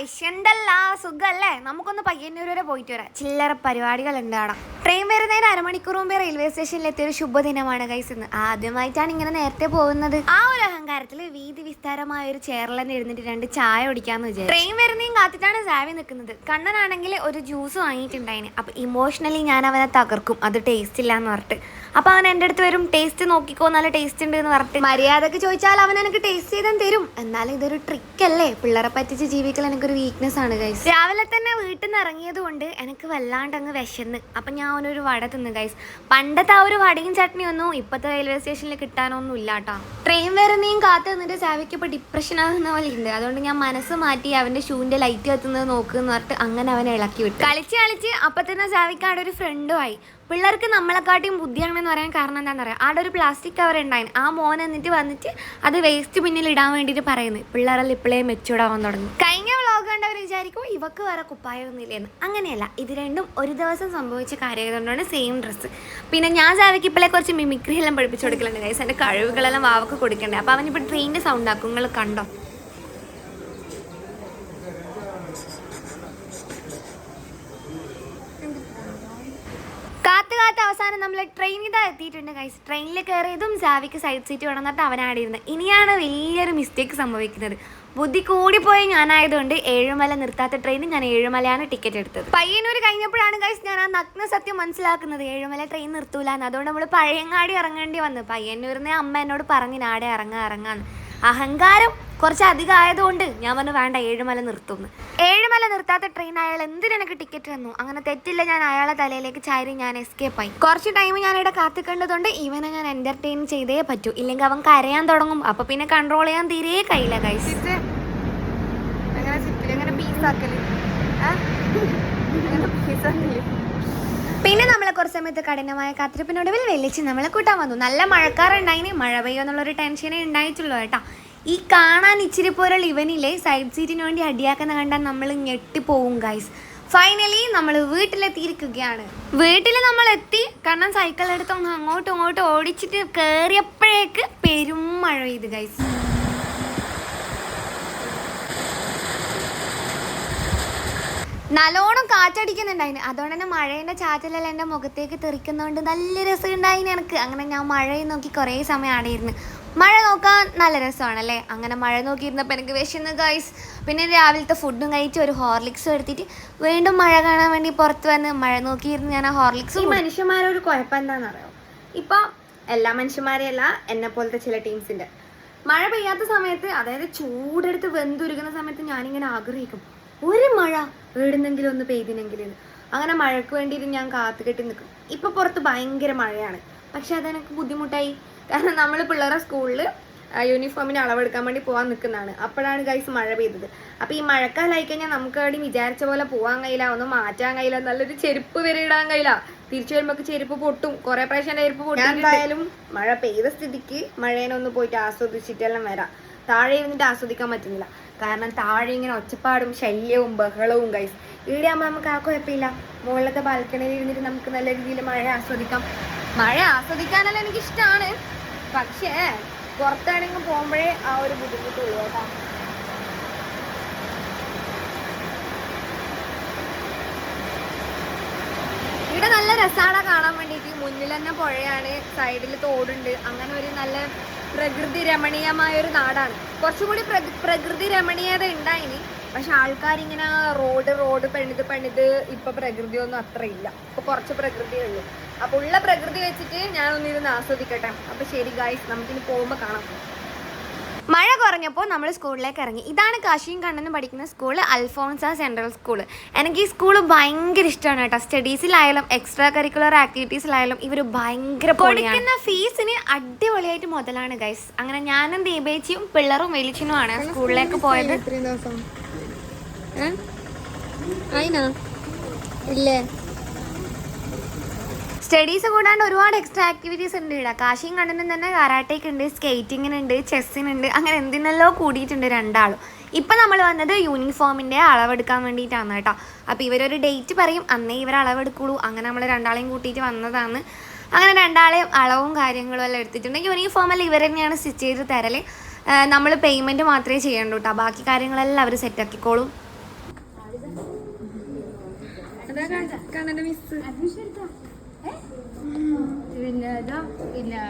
Guys എന്തല്ല സുഖല്ലേ? നമുക്കൊന്ന് പയ്യന്നൂർ വരെ പോയിട്ട് വരാം. ചില്ലറ പരിപാടികൾ ഉണ്ട് അവിടെ. ട്രെയിൻ വരുന്നതിന് അരമണിക്കൂർ മുമ്പേ റെയിൽവേ സ്റ്റേഷനിൽ എത്തിയ ഒരു ശുഭദിനമാണ് ഗൈസ് ഇന്ന്. ആദ്യമായിട്ടാണ് ഇങ്ങനെ നേരത്തെ പോകുന്നത്. ആ ഒരു അഹങ്കാരത്തിൽ വീതി വിസ്താരമായ ഒരു ചെയറിൽ തന്നെ ഇരുന്നിട്ട് രണ്ട് ചായ ഓടിക്കാന്ന് വിചാരിച്ചു. ട്രെയിൻ വരുന്നതും കാത്തിട്ടാണ് സാവി നിൽക്കുന്നത് കണ്ണനാണെങ്കിൽ ഒരു ജ്യൂസ് വാങ്ങിയിട്ടുണ്ടായിന്. അപ്പൊ ഇമോഷണലി ഞാൻ അവനെ തകർക്കും. അത് ടേസ്റ്റ് ഇല്ല എന്ന് പറഞ്ഞിട്ട്. അപ്പൊ അവൻ എന്റെ അടുത്ത് വരും ടേസ്റ്റ് നോക്കിക്കോ നല്ല ടേസ്റ്റ് ഉണ്ട് എന്ന് പറഞ്ഞിട്ട്. മര്യാദയ്ക്ക് ചോദിച്ചാൽ അവൻ എനിക്ക് ടേസ്റ്റ് ചെയ്താൽ തരും. എന്നാലും ഇതൊരു ട്രിക്ക് അല്ലേ? പിള്ളേരെ പറ്റിച്ച് ജീവിക്കൽ എനിക്കൊരു വീക്ക്നെസ് ആണ് ഗൈസ് രാവിലെ തന്നെ വീട്ടിൽ നിന്ന് ഇറങ്ങിയത് കൊണ്ട് എനിക്ക് വല്ലാണ്ട് അങ്ങ് വിശന്ന്. അപ്പം ഞാൻ അവനൊരു വട തിന്നു ഗൈസ് പണ്ടത്തെ ആ ഒരു വടയും ചട്നിയൊന്നും ഇപ്പോഴത്തെ റെയിൽവേ സ്റ്റേഷനിൽ കിട്ടാനൊന്നും ഇല്ല കേട്ടോ ട്രെയിൻ നീ കാത്ത് നിന്നിട്ട് സാവിക്ക് ഇപ്പോൾ ഡിപ്രഷൻ ആകുന്ന പോലെ ഉണ്ട് അതുകൊണ്ട് ഞാൻ മനസ്സ് മാറ്റി അവന്റെ ഷൂവിന്റെ ലൈറ്റ് കത്തുന്നത് നോക്കുമെന്ന് പറഞ്ഞിട്ട് അങ്ങനെ അവനെ ഇളക്കി വിട്ടു. കളിച്ച് കളിച്ച് അപ്പം തന്നെ സാവിക്ക് അവിടെ ഒരു ഫ്രണ്ടുമായി പിള്ളേർക്ക് നമ്മളെക്കാട്ടിയും ബുദ്ധിയാണെന്ന് പറയാൻ കാരണം എന്താണെന്ന് പറയാം അവിടെ ഒരു പ്ലാസ്റ്റിക് കവർ ഉണ്ടായിരുന്നു ആ മോൻ എന്നിട്ട് വന്നിട്ട് അത് വേസ്റ്റ് പിന്നിൽ ഇടാൻ വേണ്ടിയിട്ട് പറയുന്നത് പിള്ളേരെല്ലാം ഇപ്പോഴേ മെച്ചൂടാവാൻ തുടങ്ങി. വിചാരിക്കും ഇവക്ക് വേറെ കുപ്പായൊന്നുമില്ലെന്ന് അങ്ങനെയല്ല ഇത് രണ്ടും ഒരു ദിവസം സംഭവിച്ച കാര്യമായതുകൊണ്ടാണ് സെയിം ഡ്രസ്സ് പിന്നെ ഞാൻ ജാവയ്ക്ക് ഇപ്പോഴേ കുറച്ച് മിമിക്രി എല്ലാം പഠിപ്പിച്ചു കൊടുക്കലുണ്ട് ഗൈസ് എന്റെ കഴിവുകളെല്ലാം വാവക്ക് കൊടുക്കണ്ടേ. അപ്പോൾ അവനിപ്പോൾ ട്രെയിനിന്റെ സൗണ്ട് ആക്കും. നിങ്ങൾ കണ്ടോ? കാത്ത് കാത്ത് അവസാനം നമ്മൾ ട്രെയിൻ ഇതാ എത്തിയിട്ടുണ്ട് ഗൈസ് ട്രെയിനിൽ കയറിയതും ജാവിക്ക് സൈഡ് സീറ്റ് വേണം എന്നിട്ട് അവനാടിയിരുന്നത് ഇനിയാണ് വലിയൊരു മിസ്റ്റേക്ക് സംഭവിക്കുന്നത്. ബുദ്ധി കൂടിപ്പോയി ഞാനായതുകൊണ്ട് ഏഴുമല നിർത്താത്ത ട്രെയിൻ ഞാൻ ഏഴുമലയാണ് ടിക്കറ്റ് എടുത്തത്. പയ്യന്നൂർ കഴിഞ്ഞപ്പോഴാണ് ഗൈസ് ഞാൻ ആ നഗ്ന സത്യം മനസ്സിലാക്കുന്നത്. ഏഴുമല ട്രെയിൻ നിർത്തൂല എന്ന് അതുകൊണ്ട് നമ്മൾ പഴയങ്ങാടി ഇറങ്ങേണ്ടി വന്നു. പയ്യന്നൂരിനെ അമ്മ എന്നോട് പറഞ്ഞു നാടെ ഇറങ്ങാ ഇറങ്ങാന്ന് അഹങ്കാരം കുറച്ച് അധികം ആയതുകൊണ്ട് ഞാൻ പറഞ്ഞു വേണ്ട ഏഴുമല നിർത്തുന്നു ഏഴുമല നിർത്താത്ത ട്രെയിൻ അയാൾ എന്തിനെനിക്ക് ടിക്കറ്റ് തന്നു? അങ്ങനെ തെറ്റില്ല ഞാൻ അയാളെ തലയിലേക്ക് ചാരി ഞാൻ എസ്കേപ്പ് ആയി. കുറച്ച് ടൈം ഞാൻ ഇവിടെ കാത്തിക്കേണ്ടതുകൊണ്ട് ഇവനെ ഞാൻ എന്റർടൈൻ ചെയ്തേ പറ്റൂ. ഇല്ലെങ്കിൽ അവൻ കരയാൻ തുടങ്ങും. അപ്പൊ പിന്നെ കൺട്രോൾ ചെയ്യാൻ തീരെ കയ്യില്ല പീസാക്കൽ പിന്നെ നമ്മളെ കുറച്ച് സമയത്ത് കഠിനമായ കാത്തിരിപ്പിനൊടുവിൽ വെള്ളിച്ച് നമ്മളെ കൂട്ടാൻ വന്നു. നല്ല മഴക്കാറുണ്ടായിന്. മഴ പെയ്യോ എന്നുള്ളൊരു ടെൻഷനേ ഉണ്ടായിട്ടുള്ളൂ കേട്ടോ. ഈ കാണാൻ ഇച്ചിരി പോലുള്ള ഇവനിലെ സൈഡ് സീറ്റിന് വേണ്ടി അടിയാക്കുന്ന കണ്ടാൽ നമ്മൾ ഞെട്ടിപ്പോവും ഗൈസ് ഫൈനലി നമ്മൾ വീട്ടിലെത്തിയിരിക്കുകയാണ്. വീട്ടിൽ നമ്മൾ എത്തി. കാരണം സൈക്കിൾ എടുത്ത് ഒന്ന് അങ്ങോട്ടും ഇങ്ങോട്ടും ഓടിച്ചിട്ട് കയറിയപ്പോഴേക്ക് പെരും മഴ പെയ്ത് ഗൈസ് നല്ലോണം കാറ്റടിക്കുന്നുണ്ടായിന് അതുകൊണ്ട് തന്നെ മഴേന്റെ ചാറ്റലെല്ലാം എന്റെ മുഖത്തേക്ക് തെറിക്കുന്നതുകൊണ്ട് നല്ല രസമുണ്ടായിന് എനിക്ക്. അങ്ങനെ ഞാൻ മഴയെ നോക്കി കുറേ സമയം ആടെയിരുന്നു മഴ നോക്കാൻ നല്ല രസമാണല്ലേ? അങ്ങനെ മഴ നോക്കിയിരുന്നപ്പോൾ എനിക്ക് വിശന്ന് ഗൈസ് പിന്നെ രാവിലത്തെ ഫുഡും കഴിച്ച് ഒരു ഹോർലിക്സും എടുത്തിട്ട് വീണ്ടും മഴ കാണാൻ വേണ്ടി പുറത്ത് വന്ന് മഴ നോക്കിയിരുന്ന് ഞാൻ ആ ഹോർലിക്സ് ഈ മനുഷ്യന്മാരൊരു കുഴപ്പം എന്താണെന്നറിയോ? ഇപ്പൊ എല്ലാ മനുഷ്യന്മാരെയല്ല എന്നെ പോലത്തെ ചില ടീംസിന്റെ മഴ പെയ്യാത്ത സമയത്ത് അതായത് ചൂടെടുത്ത് വെന്തുരുകുന്ന സമയത്ത് ഞാനിങ്ങനെ ആഗ്രഹിക്കും. ഒരു മഴ എവിടുന്നെങ്കിലും ഒന്ന് പെയ്തിനെങ്കിലും അങ്ങനെ മഴയ്ക്ക് വേണ്ടിയിട്ട് ഞാൻ കാത്തുകെട്ടി നിൽക്കും. ഇപ്പൊ പുറത്ത് ഭയങ്കര മഴയാണ്. പക്ഷെ അതെനിക്ക് ബുദ്ധിമുട്ടായി. കാരണം നമ്മൾ പിള്ളേരെ സ്കൂളിൽ യൂണിഫോമിന് അളവെടുക്കാൻ വേണ്ടി പോകാൻ നിൽക്കുന്നതാണ് അപ്പോഴാണ് ഗൈസ് മഴ പെയ്തത്. അപ്പൊ ഈ മഴക്കാലമായി കഴിഞ്ഞാൽ നമുക്ക് അവിടെ വിചാരിച്ച പോലെ പോകാൻ കഴിയില്ല ഒന്നും മാറ്റാൻ കഴിയില്ല നല്ലൊരു ചെരുപ്പ് വരെ ഇടാൻ കഴിയില്ല. തിരിച്ചു വരുമ്പോൾ ചെരുപ്പ് പൊട്ടും. കുറെ പ്രാവശ്യം ചെരുപ്പ് പൊട്ടും എന്തായാലും മഴ പെയ്ത സ്ഥിതിക്ക് മഴേനെ ഒന്ന് പോയിട്ട് ആസ്വദിച്ചിട്ടെല്ലാം വരാം. താഴെ ഇരുന്നിട്ട് ആസ്വദിക്കാൻ പറ്റുന്നില്ല. കാരണം താഴെ ഇങ്ങനെ ഒച്ചപ്പാടും ശല്യവും ബഹളവും ഗൈസ് ഇവിടെ ആകുമ്പോൾ നമുക്ക് ആ കുഴപ്പമില്ല. മുകളിലത്തെ ബാൽക്കണിയിൽ ഇരുന്നിട്ട് നമുക്ക് നല്ല രീതിയിൽ മഴ ആസ്വദിക്കാം. മഴ ആസ്വദിക്കാനെല്ലാം എനിക്ക് ഇഷ്ടമാണ് പക്ഷേ പുറത്താണെങ്കിൽ പോകുമ്പോഴേ ആ ഒരു ബുദ്ധിമുട്ടുള്ളൂ കേട്ടോ. ഇവിടെ നല്ല രസാണ കാണാൻ വേണ്ടിയിട്ട്. മുന്നിൽ തന്നെ പുഴയാണ് സൈഡിൽ തോടുണ്ട്. അങ്ങനെ ഒരു നല്ല പ്രകൃതി രമണീയമായ ഒരു നാടാണ്. കുറച്ചും കൂടി പ്രകൃതി രമണീയത ഉണ്ടായിനി. പക്ഷെ ആൾക്കാരിങ്ങനെ റോഡ് റോഡ് പണിത് പണിത് ഇപ്പൊ പ്രകൃതി ഒന്നും അത്ര ഇല്ല ഇപ്പൊ കുറച്ച് പ്രകൃതിയേ ഉള്ളൂ. അപ്പൊ ഉള്ള പ്രകൃതി വെച്ചിട്ട് ഞാൻ ഒന്നിരുന്ന് ആസ്വദിക്കട്ടെ. അപ്പൊ ശരി ഗായ്സ് നമുക്കിനി പോകുമ്പോ കാണാം. മഴ കുറഞ്ഞപ്പോൾ നമ്മൾ സ്കൂളിലേക്ക് ഇറങ്ങി. ഇതാണ് കാശിയും കണ്ണനും പഠിക്കുന്ന സ്കൂൾ അൽഫോൺസ സെൻട്രൽ സ്കൂൾ എനിക്ക് ഈ സ്കൂൾ ഭയങ്കര ഇഷ്ടമാണ് കേട്ടോ. സ്റ്റഡീസിലായാലും എക്സ്ട്രാ കരിക്കുലർ ആക്ടിവിറ്റീസിലായാലും ഇവർ ഭയങ്കര കൊടുക്കുന്ന ഫീസിന് അടിപൊളിയായിട്ട് മുതലാണ് ഗൈസ് അങ്ങനെ ഞാനും ദീപേച്ചിയും പിള്ളറും വെലിച്ചിനുമാണ് സ്കൂളിലേക്ക് പോയത്. ഇല്ലേ? സ്റ്റഡീസ് കൂടാണ്ട് ഒരുപാട് എക്സ്ട്രാ ആക്ടിവിറ്റീസ് ഉണ്ട് ഇവിടെ. കാശിയും കണ്ണനും തന്നെ കരാട്ടയ്ക്ക് ഉണ്ട് സ്കേറ്റിങ്ങിനുണ്ട് ചെസ്സിനുണ്ട് അങ്ങനെ എന്തിനെല്ലോ കൂടിയിട്ടുണ്ട് രണ്ടാളും. ഇപ്പം നമ്മൾ വന്നത് യൂണിഫോമിന്റെ അളവെടുക്കാൻ വേണ്ടിയിട്ടാണ് കേട്ടോ. അപ്പോൾ ഇവരൊരു ഡേറ്റ് പറയും അന്നേ ഇവർ അളവെടുക്കുള്ളൂ. അങ്ങനെ നമ്മൾ രണ്ടാളെയും കൂട്ടിയിട്ട് വന്നതാണ്. അങ്ങനെ രണ്ടാളെയും അളവും കാര്യങ്ങളും എല്ലാം എടുത്തിട്ടുണ്ട് യൂണിഫോമെല്ലാം ഇവർ തന്നെയാണ് സ്റ്റിച്ച് ചെയ്ത് തരൽ നമ്മൾ പേയ്മെന്റ് മാത്രമേ ചെയ്യണ്ടൂ കേട്ടോ. ബാക്കി കാര്യങ്ങളെല്ലാം അവർ സെറ്റാക്കിക്കോളും കണ്ണന്റെ മിസ് പിന്നെ ഇതാ പിന്നെ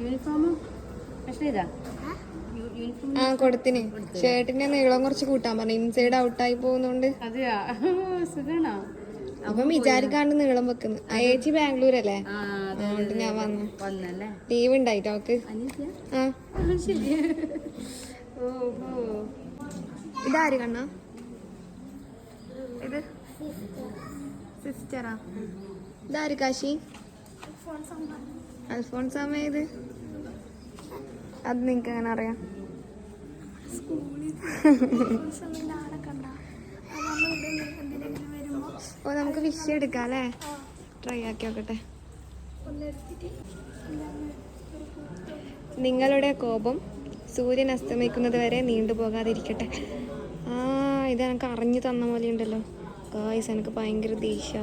യൂണിഫോമും പക്ഷേ ഇതാ. യൂണിഫോം ആ കൊടുത്തിന്. ഷർട്ടിന്റെ നീളം കുറച്ച് കൂട്ടാൻ പറഞ്ഞു. ഇൻസൈഡ് ഔട്ട് ആയി പോകുന്നോണ്ട്. അതെയാ? സുഖാണോ? അപ്പം വിചാരിക്കാണ്ട് നീളം വെക്കുന്നു. ആ ബാംഗ്ലൂർ അല്ലേ? അതുകൊണ്ട് ഞാൻ വന്നു. വന്നല്ലേ? ലീവ് ഉണ്ടായിട്ടോ അവക്ക്? ആ. ശരി. ഓഹോ ഇതാര് കണ്ണ? ഇത്? സിസ്റ്ററാ ഇതാര് കാശി? അൽഫോൺസാമ ഇത്? അത് നിങ്ങക്ക് എങ്ങനെ അറിയാം? ഓ നമുക്ക് വിഷ എടുക്കാം അല്ലേ? ട്രൈ ആക്കി നോക്കട്ടെ. നിങ്ങളുടെ കോപം സൂര്യൻ അസ്തമിക്കുന്നത് വരെ നീണ്ടുപോകാതിരിക്കട്ടെ. ഇത് എനിക്ക് അറിഞ്ഞു തന്ന പോലെ ഉണ്ടല്ലോ ഗായ്സ് എനിക്ക് ഭയങ്കര ദേഷ്യ.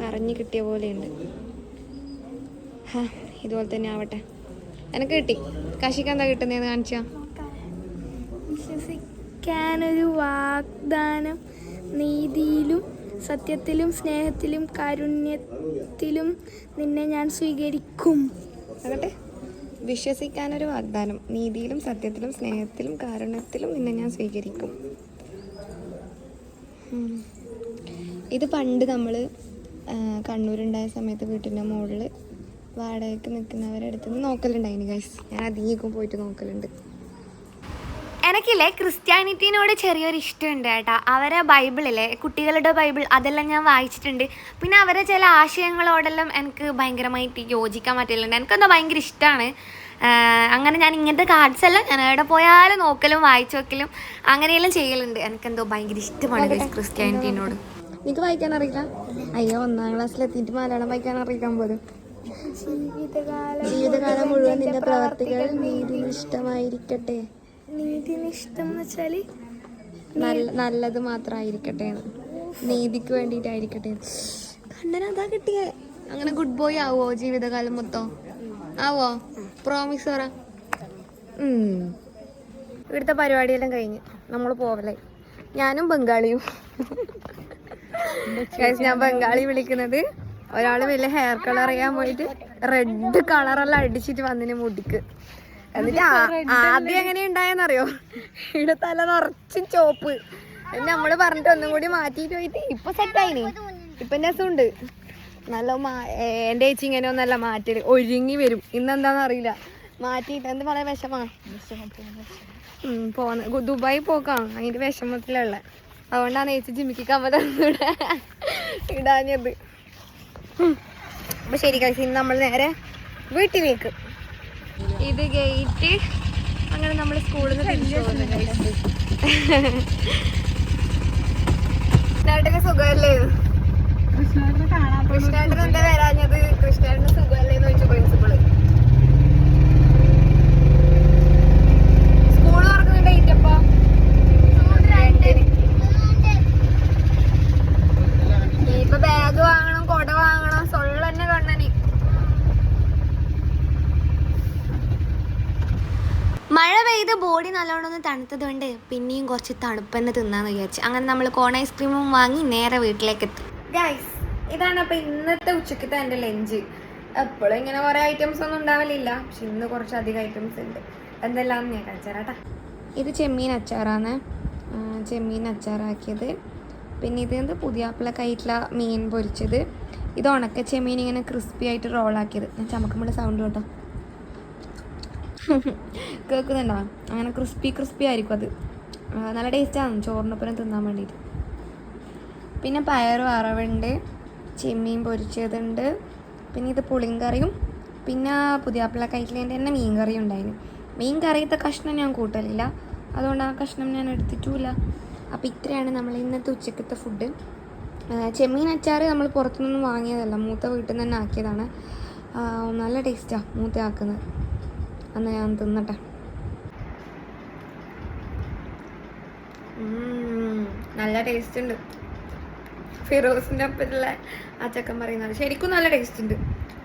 കറഞ്ഞു കിട്ടിയ പോലെയുണ്ട്. ഹാ ഇതുപോലെ തന്നെ ആവട്ടെ. എനിക്ക് കിട്ടി. കശിക്ക് എന്താ കിട്ടുന്നതെന്ന് കാണിച്ചാ. വിശ്വസിക്കാനൊരു വാഗ്ദാനം നീതിയിലും സത്യത്തിലും സ്നേഹത്തിലും കാരുണ്യത്തിലും നിന്നെ ഞാൻ സ്വീകരിക്കും. ആകട്ടെ വിശ്വസിക്കാനൊരു വാഗ്ദാനം നീതിയിലും സത്യത്തിലും സ്നേഹത്തിലും കാരുണ്യത്തിലും നിന്നെ ഞാൻ സ്വീകരിക്കും. ഇത് പണ്ട് നമ്മൾ കണ്ണൂരുണ്ടായ സമയത്ത് വീട്ടിന്റെ മുകളിൽ വാടകയ്ക്ക് നിൽക്കുന്നവരെ അടുത്ത് നിന്ന് നോക്കലുണ്ടായിന് ഗൈസ് ഞാൻ അധികം പോയിട്ട് നോക്കലുണ്ട്. എനിക്കില്ലേ ക്രിസ്ത്യാനിറ്റിനോട് ചെറിയൊരു ഇഷ്ടമുണ്ട് കേട്ടോ. അവരെ ബൈബിളിലെ കുട്ടികളുടെ ബൈബിൾ അതെല്ലാം ഞാൻ വായിച്ചിട്ടുണ്ട്. പിന്നെ അവരെ ചില ആശയങ്ങളോടെല്ലാം എനിക്ക് ഭയങ്കരമായിട്ട് യോജിക്കാൻ പറ്റില്ലുണ്ട് എനിക്കെന്താ ഭയങ്കര ഇഷ്ടമാണ് അങ്ങനെ ഞാൻ ഇങ്ങനത്തെ കാർഡ്സ് എല്ലാം ഞാൻ എവിടെ പോയാലും നോക്കലും വായിച്ചു വെക്കലും അങ്ങനെയെല്ലാം ചെയ്യലുണ്ട്. എനിക്കെന്തോ ഭയങ്കര ഇഷ്ടമാണ് ക്രിസ്ത്യാനിറ്റിനോട്. നിനക്ക് വായിക്കാൻ അറിയില്ല? അയ്യോ ഒന്നാം ക്ലാസ്സിൽ എത്തിയിട്ട് മലയാളം വായിക്കാൻ അറിയിക്കാൻ പോലും. ജീവിതകാലം മുഴുവൻ നിന്റെ പ്രവർത്തികൾ നീതിനിഷ്ഠമായിരിക്കട്ടെ. നീതിനിഷ്ടം എന്ന് വെച്ചാൽ നല്ല നല്ലത് മാത്രമായിരിക്കട്ടെ. നീതിക്ക് വേണ്ടിയിട്ടായിരിക്കട്ടെ. കണ്ണൻ അതാ കിട്ടിയേ. അങ്ങനെ ഗുഡ് ബോയ് ആവോ ജീവിതകാലം മൊത്തം? ആവോ പ്രോമിസ് പറ. ഇവിടുത്തെ പരിപാടിയെല്ലാം കഴിഞ്ഞ് നമ്മൾ പോവലേ ഞാനും ബംഗാളിയും. ഞാൻ ബംഗാളി വിളിക്കുന്നത് ഒരാൾ വലിയ ഹെയർ കളർ ചെയ്യാൻ പോയിട്ട് റെഡ് കളറെല്ലാം അടിച്ചിട്ട് വന്നിന് മുടിക്ക്. എന്നിട്ട് ആദ്യം എങ്ങനെ ഉണ്ടായെന്നറിയോ? ഇവിടെ തല നിറച്ച് ചോപ്പ്. നമ്മൾ പറഞ്ഞിട്ട് ഒന്നും കൂടി മാറ്റിയിട്ട് പോയിട്ട് ഇപ്പൊ സെറ്റായിന് ഇപ്പൊ രസമുണ്ട് നല്ല മാ- എന്റെ ചേച്ചി ഇങ്ങനെ ഒന്നല്ല മാറ്റി ഒരുങ്ങി വരും. ഇന്നെന്താണെന്ന് അറിയില്ല. മാറ്റിയിട്ട് എന്ത് പറയാ വിഷമാ? ഉം, പോന്ന്. ദുബായി പോക്കാണ് അതിന്റെ വിഷമത്തിലുള്ള അതുകൊണ്ടാണ് ചേച്ചി ജിമ്മിക്ക് കമ്മ തന്നിവിടെ ഇടാഞ്ഞത്. അപ്പൊ ശരി കഴിച്ചു ഇന്ന് നമ്മൾ നേരെ വീട്ടിലേക്ക്. ഇത് ഗേറ്റ് അങ്ങനെ നമ്മൾ സ്കൂളിൽ നിന്ന് സുഖമല്ലേ? കൃഷ്ണേട്ടൻ എന്താ വരാഞ്ഞത്? കൃഷ്ണേട്ടന് സുഖമല്ലേ എന്ന് ചോദിച്ചു പ്രിൻസിപ്പൾ. സ്കൂൾ തുറക്കുന്ന ഡേറ്റ് അപ്പൊ ഇപ്പൊ ബാഗ് വാങ്ങണം കൊട വാങ്ങണം കണ്ണനി. മഴ പെയ്ത് ബോഡി നല്ലോണം ഒന്ന് തണുത്തത് കൊണ്ട് പിന്നെയും കുറച്ച് തണുപ്പെന്ന് തിന്നാന്ന് വിചാരിച്ചു. അങ്ങനെ നമ്മൾ കോൺ ഐസ്ക്രീമും വാങ്ങി നേരെ വീട്ടിലേക്ക് എത്തി. ഗൈസ് ഇതാണ് അപ്പൊ ഇന്നത്തെ ഉച്ചക്കത്തെ എന്റെ ലഞ്ച്. എപ്പോഴും ഇങ്ങനെ കുറെ ഐറ്റംസ് ഒന്നും ഉണ്ടാവലില്ല. പക്ഷെ ഇന്ന് കുറച്ച് അധികം ഐറ്റംസ് ഉണ്ട്. എന്തെല്ലാം ഞാൻ കഴിച്ചേരാട്ടാ ഇത് ചെമ്മീൻ അച്ചാറാണ്. ചെമ്മീൻ അച്ചാറാക്കിയത്. പിന്നെ ഇത് എന്ത്? പുതിയാപ്പിളൊക്കെ ആയിട്ടുള്ള മീൻ പൊരിച്ചത്. ഇത് ഉണക്ക ചെമ്മീൻ ഇങ്ങനെ ക്രിസ്പി ആയിട്ട് റോളാക്കിയത് ഞാൻ ചമക്കുമ്പോൾ സൗണ്ട് കേട്ടോ. കേൾക്കുന്നുണ്ടോ? അങ്ങനെ ക്രിസ്പി ക്രിസ്പി ആയിരിക്കും അത്. നല്ല ടേസ്റ്റാണ് ചോറിനൊപ്പം തിന്നാൻ വേണ്ടിയിട്ട്. പിന്നെ പയർ വറവുണ്ട് ചെമ്മീൻ പൊരിച്ചതുണ്ട്. പിന്നെ ഇത് പുളിങ്കറിയും പിന്നെ പുതിയാപ്പിള കൈറ്റിലേന്റെ തന്നെ മീൻ കറിയും ഉണ്ടായിരുന്നു. മീൻ കറിയത്തെ കഷ്ണം ഞാൻ കൂട്ടലില്ല. അതുകൊണ്ട് ആ കഷ്ണം ഞാൻ എടുത്തിട്ടുമില്ല അപ്പോൾ ഇത്രയാണ് നമ്മൾ ഇന്നത്തെ ഉച്ചക്കത്തെ ഫുഡ്. ചെമ്മീൻ അച്ചാർ നമ്മൾ പുറത്തുനിന്നും വാങ്ങിയതല്ല മൂത്ത വീട്ടിൽ നിന്ന് തന്നെ ആക്കിയതാണ്. നല്ല ടേസ്റ്റാണ് മൂത്ത ആക്കുന്നത്. അന്ന് ഞാൻ തിന്നട്ടെ. നല്ല ടേസ്റ്റ് ഉണ്ട്. ഫിറോസിന്റെ ഒപ്പത്തിലുള്ള ആ ചക്കൻ പറയുന്നത്. ശരിക്കും നല്ല ടേസ്റ്റ് ഉണ്ട്.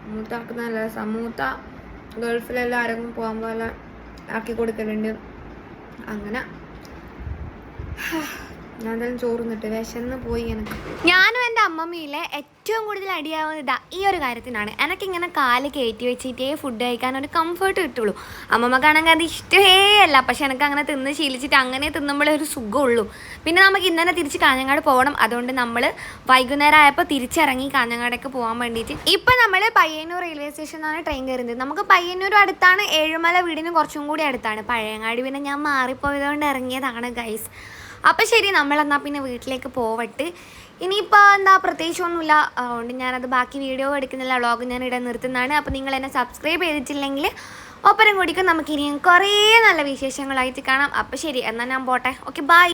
മൂത്ത ആൾക്ക് നല്ല രസം. മൂത്ത ഗൾഫിലെല്ലാം ആരെങ്കിലും പോകാൻ പോലെ ആക്കി കൊടുക്കലുണ്ട്. അങ്ങനെ. ഞാൻ ചോറുന്നിട്ട് വിശന്ന് പോയി എനിക്ക്. ഞാനും എന്റെ അമ്മമ്മയിലെ ഏറ്റവും കൂടുതൽ അടിയാവുന്നത് ഇതാ ഈ ഒരു കാര്യത്തിനാണ്. എനിക്കിങ്ങനെ കാൽ കയറ്റി വെച്ചിട്ടേ ഫുഡ് കഴിക്കാൻ ഒരു കംഫർട്ട് കിട്ടുള്ളൂ. അമ്മമ്മക്കാണെങ്കിൽ അത് ഇഷ്ടമേ അല്ല. പക്ഷെ എനിക്ക് അങ്ങനെ തിന്ന് ശീലിച്ചിട്ട് അങ്ങനെ തിന്നുമ്പോഴേ ഒരു സുഖമുള്ളൂ. പിന്നെ നമുക്ക് ഇന്നലെ തിരിച്ച് കാഞ്ഞങ്ങാട് പോകണം. അതുകൊണ്ട് നമ്മൾ വൈകുന്നേരം ആയപ്പോൾ തിരിച്ചിറങ്ങി കാഞ്ഞങ്ങാടേക്ക് പോകാൻ വേണ്ടിയിട്ട് ഇപ്പം നമ്മൾ പയ്യന്നൂർ റെയിൽവേ സ്റ്റേഷനിലാണ് ട്രെയിൻ കയറുന്നത്. നമുക്ക് പയ്യന്നൂർ അടുത്താണ് ഏഴുമല വീടിന് കുറച്ചും കൂടി അടുത്താണ്. പഴയങ്ങാടി പിന്നെ ഞാൻ മാറിപ്പോയതുകൊണ്ട് ഇറങ്ങിയതാണ് ഗൈസ് അപ്പം ശരി നമ്മളെന്നാൽ പിന്നെ വീട്ടിലേക്ക് പോവട്ട്. ഇനിയിപ്പോൾ എന്താ പ്രത്യേകിച്ചൊന്നുമില്ല. അതുകൊണ്ട് ഞാനത് ബാക്കി വീഡിയോ എടുക്കുന്നില്ല. വ്ളോഗ് ഞാൻ ഇവിടെ നിർത്തുന്നതാണ്. അപ്പോൾ നിങ്ങൾ എന്നെ സബ്സ്ക്രൈബ് ചെയ്തിട്ടില്ലെങ്കിൽ ഒപ്പരം കൂടിക്കും നമുക്ക് ഇനിയും കുറേ നല്ല വിശേഷങ്ങളായിട്ട് കാണാം. അപ്പോൾ ശരി എന്നാൽ ഞാൻ പോട്ടെ. Okay bye